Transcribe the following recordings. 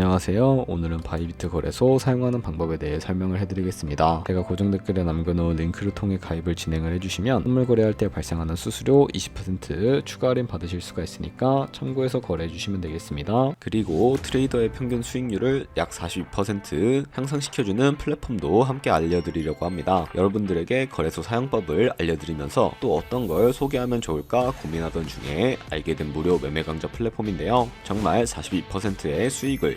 안녕하세요. 오늘은 바이비트 거래소 사용하는 방법에 대해 설명을 해드리겠습니다. 제가 고정 댓글에 남겨놓은 링크를 통해 가입을 진행을 해주시면 선물 거래할 때 발생하는 수수료 20% 추가 할인 받으실 수가 있으니까 참고해서 거래해 주시면 되겠습니다. 그리고 트레이더의 평균 수익률을 약 42% 향상시켜주는 플랫폼도 함께 알려드리려고 합니다. 여러분들에게 거래소 사용법을 알려드리면서 또 어떤 걸 소개하면 좋을까 고민하던 중에 알게 된 무료 매매 강좌 플랫폼인데요. 정말 42%의 수익을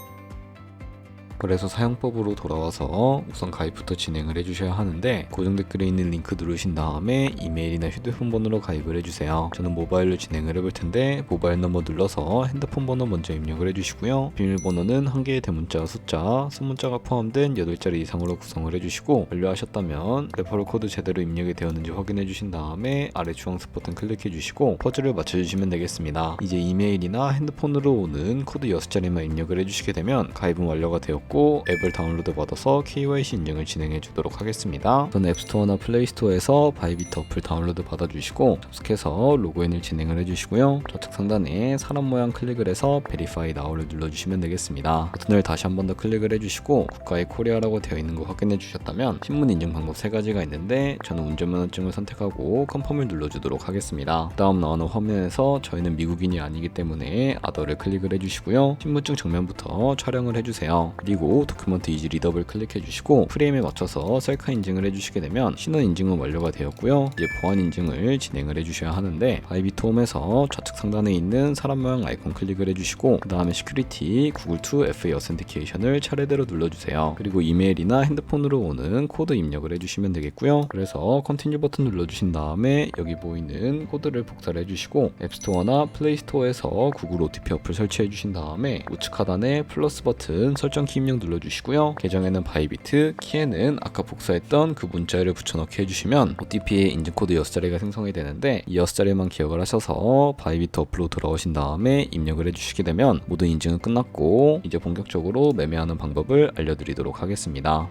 그래서 사용법으로 돌아와서 우선 가입부터 진행을 해주셔야 하는데 고정 댓글에 있는 링크 누르신 다음에 이메일이나 휴대폰 번호로 가입을 해주세요. 저는 모바일로 진행을 해볼 텐데 모바일 넘버 눌러서 핸드폰 번호 먼저 입력을 해주시고요. 비밀번호는 한 개의 대문자 숫자, 소문자가 포함된 8자리 이상으로 구성을 해주시고 완료하셨다면 레퍼럴 코드 제대로 입력이 되었는지 확인해 주신 다음에 아래 주황색 버튼 클릭해 주시고 퍼즐을 맞춰주시면 되겠습니다. 이제 이메일이나 핸드폰으로 오는 코드 6자리만 입력을 해주시게 되면 가입은 완료가 되었고 앱을 다운로드 받아서 KYC 인증을 진행해 주도록 하겠습니다. 우선 앱스토어나 플레이스토어에서 바이비트 어플 다운로드 받아주시고 접속해서 로그인을 진행을 해주시고요. 좌측 상단에 사람 모양 클릭을 해서 베리파이 나우를 눌러주시면 되겠습니다. 버튼을 다시 한 번 더 클릭을 해주시고 국가의 코리아라고 되어 있는 거 확인해 주셨다면 신문 인증 방법 세 가지가 있는데 저는 운전면허증을 선택하고 컨펌을 눌러주도록 하겠습니다. 다음 나오는 화면에서 저희는 미국인이 아니기 때문에 아더를 클릭을 해주시고요. 신분증 정면부터 촬영을 해주세요. 그리고 도큐먼트 이지 리더블 클릭해 주시고 프레임에 맞춰서 셀카 인증을 해주시게 되면 신원 인증은 완료가 되었고요. 이제 보안 인증을 진행을 해주셔야 하는데 바이비트 홈에서 좌측 상단에 있는 사람 모양 아이콘 클릭을 해주시고 그 다음에 시큐리티 구글 투 FA 어센티케이션을 차례대로 눌러주세요. 그리고 이메일이나 핸드폰으로 오는 코드 입력을 해주시면 되겠고요. 그래서 컨티뉴 버튼 눌러주신 다음에 여기 보이는 코드를 복사를 해주시고 앱스토어나 플레이스토어에서 구글 OTP 어플 설치해 주신 다음에 우측 하단에 플러스 버튼 설정 키 입력 눌러주시고요. 계정에는 바이비트, 키에는 아까 복사했던 그 문자를 붙여넣기 해주시면 OTP의 인증코드 6자리가 생성이 되는데 이 6자리만 기억을 하셔서 바이비트 어플로 들어오신 다음에 입력을 해주시게 되면 모든 인증은 끝났고 이제 본격적으로 매매하는 방법을 알려드리도록 하겠습니다.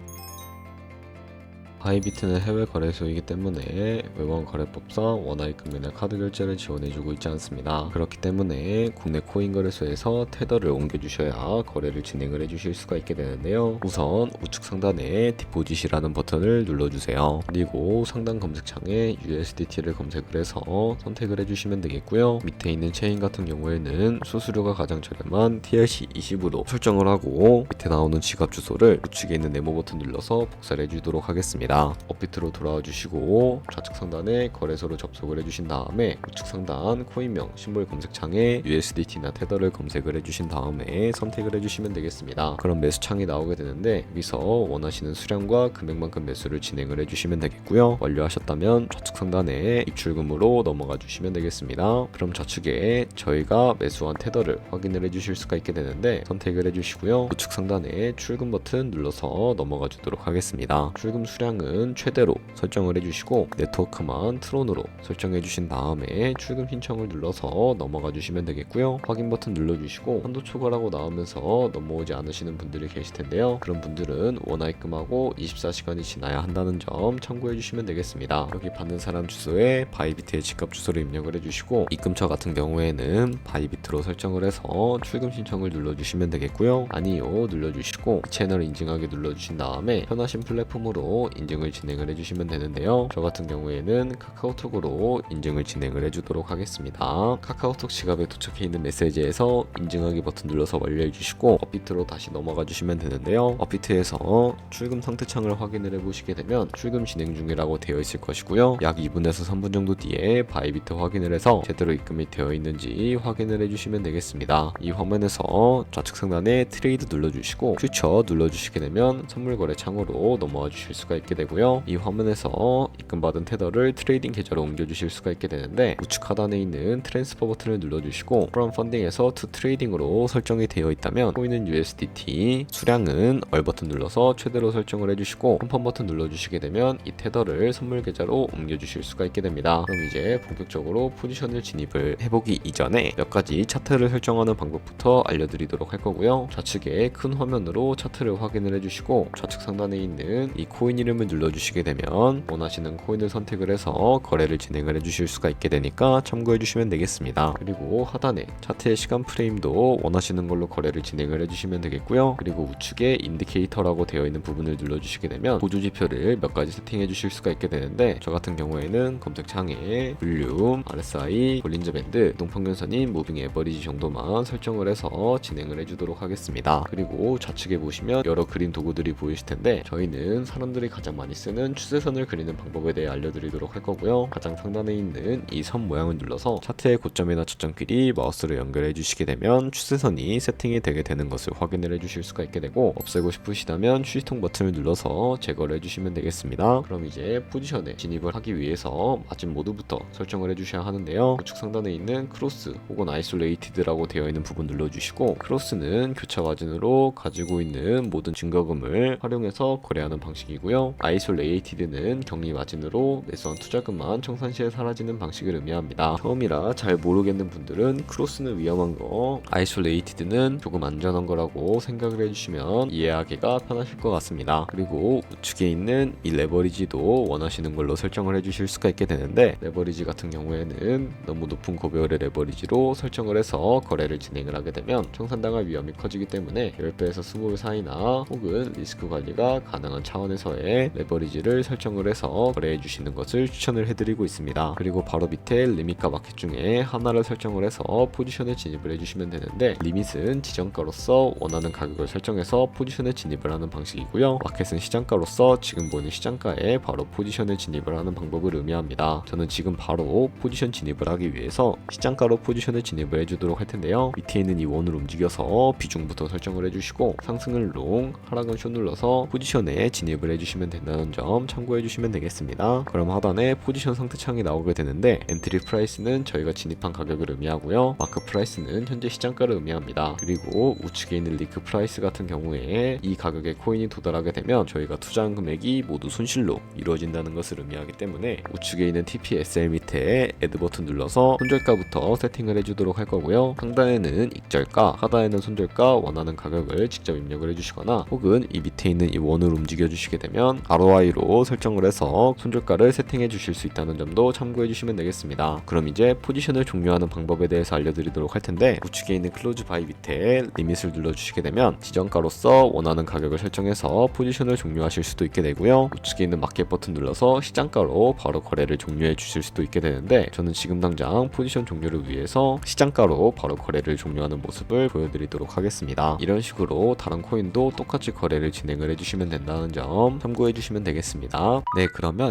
바이비트는 해외 거래소이기 때문에 외원 거래법상 원화입 금이나 카드 결제를 지원해주고 있지 않습니다. 그렇기 때문에 국내 코인 거래소에서 테더를 옮겨주셔야 거래를 진행을 해주실 수가 있게 되는데요. 우선 우측 상단에 디포짓이라는 버튼을 눌러주세요. 그리고 상단 검색창에 USDT를 검색을 해서 선택을 해주시면 되겠고요. 밑에 있는 체인 같은 경우에는 수수료가 가장 저렴한 TRC20으로 설정을 하고 밑에 나오는 지갑 주소를 우측에 있는 네모 버튼 눌러서 복사를 해주도록 하겠습니다. 업비트로 돌아와 주시고 좌측 상단에 거래소로 접속을 해주신 다음에 우측 상단 코인명 심볼 검색창에 USDT나 테더를 검색을 해주신 다음에 선택을 해주시면 되겠습니다. 그럼 매수창이 나오게 되는데 여기서 원하시는 수량과 금액만큼 매수를 진행을 해주시면 되겠고요. 완료하셨다면 좌측 상단에 입출금으로 넘어가 주시면 되겠습니다. 그럼 좌측에 저희가 매수한 테더를 확인을 해주실 수가 있게 되는데 선택을 해주시고요. 우측 상단에 출금 버튼 눌러서 넘어가 주도록 하겠습니다. 출금 수량은 최대로 설정을 해주시고 네트워크만 트론으로 설정해 주신 다음에 출금 신청을 눌러서 넘어가 주시면 되겠고요. 확인 버튼 눌러주시고 한도 초과라고 나오면서 넘어오지 않으시는 분들이 계실 텐데요. 그런 분들은 원화입금하고 24시간이 지나야 한다는 점 참고해 주시면 되겠습니다. 여기 받는 사람 주소에 바이비트의 집값 주소를 입력을 해주시고 입금처 같은 경우에는 바이비트로 설정을 해서 출금 신청을 눌러주시면 되겠고요. 아니요 눌러주시고 채널 인증하기 눌러주신 다음에 편하신 플랫폼으로 인증 을 진행을 해주시면 되는데요. 저 같은 경우에는 카카오톡으로 인증을 진행을 해주도록 하겠습니다. 카카오톡 지갑에 도착해 있는 메시지에서 인증하기 버튼 눌러서 완료해 주시고 업비트로 다시 넘어가 주시면 되는데요. 업비트에서 출금 상태 창을 확인을 해보시게 되면 출금 진행 중이라고 되어 있을 것이고요. 약 2분에서 3분 정도 뒤에 바이비트 확인을 해서 제대로 입금이 되어 있는지 확인을 해주시면 되겠습니다. 이 화면에서 좌측 상단에 트레이드 눌러주시고 퓨처 눌러주시게 되면 선물 거래 창으로 넘어와 주실 수가 있게 되고요. 이 화면에서 입금받은 테더를 트레이딩 계좌로 옮겨주실 수가 있게 되는데 우측 하단에 있는 트랜스퍼 버튼을 눌러주시고 프롬 펀딩에서 투 트레이딩으로 설정이 되어 있다면 코인은 USDT, 수량은 얼 버튼 눌러서 최대로 설정을 해주시고 컴펌 버튼 눌러주시게 되면 이 테더를 선물 계좌로 옮겨주실 수가 있게 됩니다. 그럼 이제 본격적으로 포지션을 진입을 해보기 이전에 몇 가지 차트를 설정하는 방법부터 알려드리도록 할 거고요. 좌측에 큰 화면으로 차트를 확인을 해주시고 좌측 상단에 있는 이 코인 이름을 눌러주시게 되면 원하시는 코인을 선택을 해서 거래를 진행을 해주실 수가 있게 되니까 참고해 주시면 되겠습니다. 그리고 하단에 차트의 시간 프레임도 원하시는 걸로 거래를 진행을 해주시면 되겠고요. 그리고 우측에 인디케이터라고 되어 있는 부분을 눌러주시게 되면 보조 지표를 몇 가지 세팅해 주실 수가 있게 되는데 저 같은 경우에는 검색창에 볼륨, RSI, 볼린저 밴드, 동평균선인 무빙 에버리지 정도만 설정을 해서 진행을 해주도록 하겠습니다. 그리고 좌측에 보시면 여러 그림 도구들이 보이실 텐데 저희는 사람들이 가장 많이 쓰는 추세선을 그리는 방법에 대해 알려드리도록 할 거고요. 가장 상단에 있는 이 선 모양을 눌러서 차트의 고점이나 저점끼리 마우스를 연결해 주시게 되면 추세선이 세팅이 되게 되는 것을 확인을 해 주실 수가 있게 되고 없애고 싶으시다면 휴지통 버튼을 눌러서 제거를 해 주시면 되겠습니다. 그럼 이제 포지션에 진입을 하기 위해서 마진 모드부터 설정을 해 주셔야 하는데요. 우측 상단에 있는 크로스 혹은 아이솔레이티드라고 되어 있는 부분 눌러주시고 크로스는 교차 마진으로 가지고 있는 모든 증거금을 활용해서 거래하는 방식이고요. 아이솔레이티드는 격리 마진 으로 매수한 투자금만 청산시에 사라지는 방식을 의미합니다. 처음이라 잘 모르겠는 분들은 크로스는 위험한 거, 아이솔레이티드는 조금 안전한 거라고 생각을 해주시면 이해하기가 편하실 것 같습니다. 그리고 우측에 있는 이 레버리지도 원하시는 걸로 설정을 해주실 수가 있게 되는데 레버리지 같은 경우에는 너무 높은 고배율의 레버리지로 설정을 해서 거래를 진행을 하게 되면 청산당할 위험이 커지기 때문에 10배에서 20배 사이나 혹은 리스크 관리가 가능한 차원에서의 레버리지를 설정을 해서 거래 해 주시는 것을 추천을 해드리고 있습니다. 그리고 바로 밑에 리밋과 마켓 중에 하나를 설정을 해서 포지션에 진입을 해주시면 되는데 리밋은 지정가로서 원하는 가격을 설정해서 포지션에 진입을 하는 방식이고요. 마켓은 시장가로서 지금 보이는 시장가에 바로 포지션에 진입을 하는 방법을 의미합니다. 저는 지금 바로 포지션 진입을 하기 위해서 시장가로 포지션에 진입을 해주도록 할 텐데요. 밑에 있는 이 원을 움직여서 비중부터 설정을 해주시고 상승을 롱, 하락은 숏 눌러서 포지션에 진입을 해주시면 된다는 점 참고해 주시면 되겠습니다. 그럼 하단에 포지션 상태 창이 나오게 되는데 엔트리 프라이스는 저희가 진입한 가격을 의미하고요. 마크 프라이스는 현재 시장가를 의미합니다. 그리고 우측에 있는 리크 프라이스 같은 경우에 이 가격에 코인이 도달하게 되면 저희가 투자한 금액이 모두 손실로 이루어진다는 것을 의미하기 때문에 우측에 있는 TPSL 밑에 애드 버튼 눌러서 손절가부터 세팅을 해주도록 할 거고요. 상단에는 익절가, 하단에는 손절가 원하는 가격을 직접 입력을 해주시거나 혹은 이 밑에 있는 이 원을 움직여 주시게 되면 ROI로 설정을 해서 손절가를 세팅해 주실 수 있다는 점도 참고해 주시면 되겠습니다. 그럼 이제 포지션을 종료하는 방법에 대해서 알려드리도록 할 텐데 우측에 있는 클로즈 바이 밑에 리밋을 눌러주시게 되면 지정가로서 원하는 가격을 설정해서 포지션을 종료하실 수도 있게 되고요. 우측에 있는 마켓 버튼 눌러서 시장가로 바로 거래를 종료해 주실 수도 있게 되는데 저는 지금 당장 포지션 종료를 위해서 시장가로 바로 거래를 종료하는 모습을 보여드리도록 하겠습니다. 이런 식으로 다른 코인도 똑같이 거래를 진행을 해주시면 된다는 점 참고해 주시면 되겠습니다. 네 그러면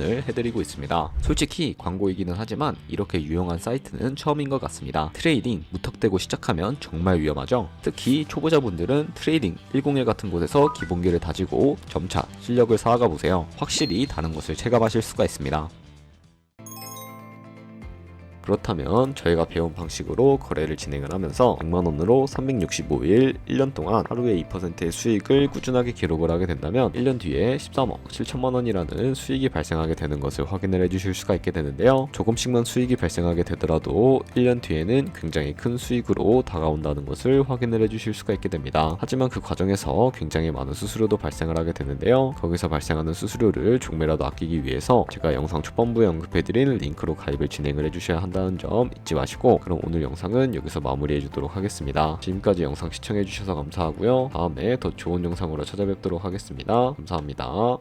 을 해드리고 있습니다. 솔직히 광고이기는 하지만 이렇게 유용한 사이트는 처음인 것 같습니다. 트레이딩 무턱대고 시작하면 정말 위험하죠. 특히 초보자분들은 트레이딩 101 같은 곳에서 기본기를 다지고 점차 실력을 쌓아가 보세요. 확실히 다른 것을 체감하실 수가 있습니다. 그렇다면 저희가 배운 방식으로 거래를 진행을 하면서 100만 원으로 365일 1년 동안 하루에 2%의 수익을 꾸준하게 기록을 하게 된다면 1년 뒤에 13억 7천만 원이라는 수익이 발생하게 되는 것을 확인을 해주실 수가 있게 되는데요. 조금씩만 수익이 발생하게 되더라도 1년 뒤에는 굉장히 큰 수익으로 다가온다는 것을 확인을 해주실 수가 있게 됩니다. 하지만 그 과정에서 굉장히 많은 수수료도 발생을 하게 되는데요. 거기서 발생하는 수수료를 조금이라도 아끼기 위해서 제가 영상 초반부에 언급해드린 링크로 가입을 진행을 해주셔야 한다는 점 잊지 마시고 그럼 오늘 영상은 여기서 마무리해 주도록 하겠습니다. 지금까지 영상 시청해 주셔서 감사하고요. 다음에 더 좋은 영상으로 찾아뵙도록 하겠습니다. 감사합니다.